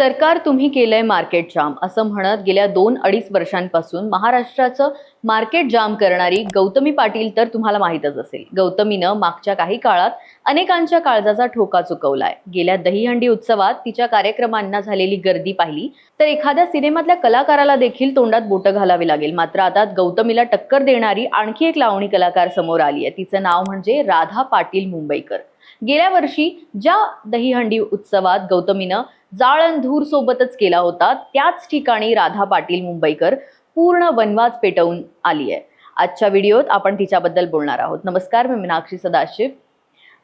सरकार तुम्ही केलंय मार्केट जाम असं म्हणत गेल्या दोन अडीच वर्षांपासून महाराष्ट्राचं मार्केट जाम करणारी गौतमी पाटील तर तुम्हाला माहीतच असेल. गौतमीनं मागच्या काही काळात अनेकांच्या काळजाचा ठोका चुकवलाय. गेल्या दहीहंडी उत्सवात तिच्या कार्यक्रमांना झालेली गर्दी पाहिली तर एखाद्या सिनेमातल्या कलाकाराला देखील तोंडात बोटं घालावी लागेल. मात्र आता गौतमीला टक्कर देणारी आणखी एक लावणी कलाकार समोर आली आहे. तिचं नाव म्हणजे राधा पाटील मुंबईकर. गेल्या वर्षी ज्या दहीहंडी उत्सवात गौतमीनं जाळंधूर सोबतच केला होता त्याच ठिकाणी राधा पाटील मुंबईकर पूर्ण वनवास पेटवून आली आहे. आजच्या व्हिडिओत आपण तिच्याबद्दल बोलणार आहोत. नमस्कार मी मीनाक्षी सदाशिव.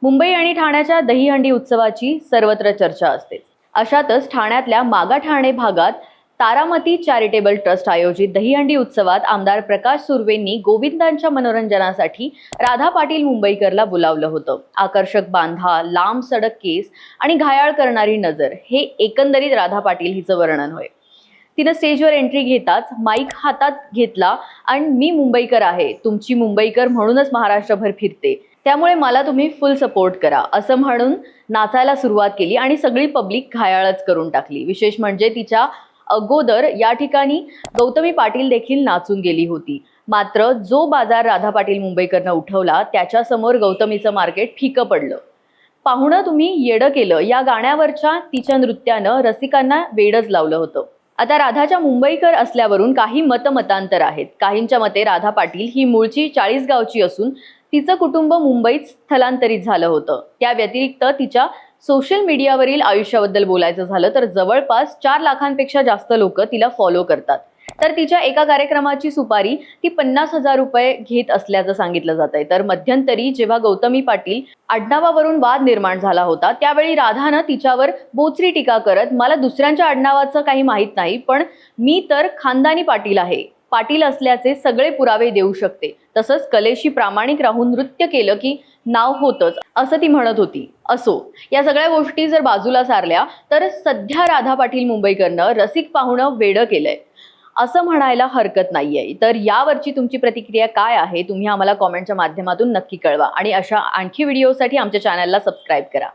मुंबई आणि ठाण्याच्या दहीहंडी उत्सवाची सर्वत्र चर्चा असते. अशातच ठाण्यातल्या मागा ठाणे भागात तारामती चॅरिटेबल ट्रस्ट आयोजित दहीहंडी उत्सवात आमदार प्रकाश सुर्वेंनी गोविंदांच्या मनोरंजनासाठी राधा पाटील मुंबईकरला बोलावलं होतं. आकर्षक बांधा लांब सडक केस आणि घायाळ करणारी नजर हे एकंदरीत राधा पाटील हिचं वर्णन होय. तिनं स्टेजवर एंट्री घेताच माईक हातात घेतला आणि मी मुंबईकर आहे. तुमची मुंबईकर म्हणूनच महाराष्ट्रभर फिरते. त्यामुळे मला तुम्ही फुल सपोर्ट करा असं म्हणून नाचायला सुरुवात केली आणि सगळी पब्लिक घायाळच करून टाकली. विशेष म्हणजे तिच्या अगोदर या ठिकाणी गौतमी पाटील देखील नाचून गेली होती. मात्र जो बाजार राधा पाटील मुंबईकरनं उठवला त्याच्यासमोर गौतमीचं मार्केट फिकं पडलं. पाहुणं तुम्ही येडं केलं. या गाण्यावरच्या तिच्या नृत्यानं रसिकांना वेडच लावलं होतं. आता राधाच्या मुंबईकर असल्यावरून काही मतमतांतर आहेत. काहींच्या मते राधा पाटील ही मूळची चाळीसगावची असून तिचं कुटुंब मुंबईत स्थलांतरित झालं होतं. त्या व्यतिरिक्त तिच्या सोशल मीडियावरील आयुष्याबद्दल बोलायचं झालं तर जवळपास चार लाखांपेक्षा जास्त लोक तिला फॉलो करतात. तर तिच्या एका कार्यक्रमाची सुपारी ती पन्नास हजार रुपये घेत असल्याचं सांगितलं जात आहे तर मध्यंतरी जेव्हा गौतमी पाटील आडनावावरून वाद निर्माण झाला होता त्यावेळी राधानं तिच्यावर बोचरी टीका करत मला दुसऱ्यांच्या आडनावाचं काही माहीत नाही पण मी तर खानदानी पाटील आहे. पाटील असल्याचे सगळे पुरावे देऊ शकते. तसंच कलेशी प्रामाणिक राहून नृत्य केलं की नाव होतच असं ती म्हणत होती. असो या सगळ्या गोष्टी जर बाजूला सारल्या तर सध्या राधा पाटील मुंबईकरनं रसिक पाहुणं वेडं केलंय. असं म्हणायला हरकत नाहीये. तर यावरची तुमची प्रतिक्रिया काय आहे? तुम्ही आम्हाला कॉमेंटच्या माध्यमातून नक्की कळवा. आणि अशा आणखी व्हिडिओसाठी आमच्या चॅनलला सबस्क्राईब करा.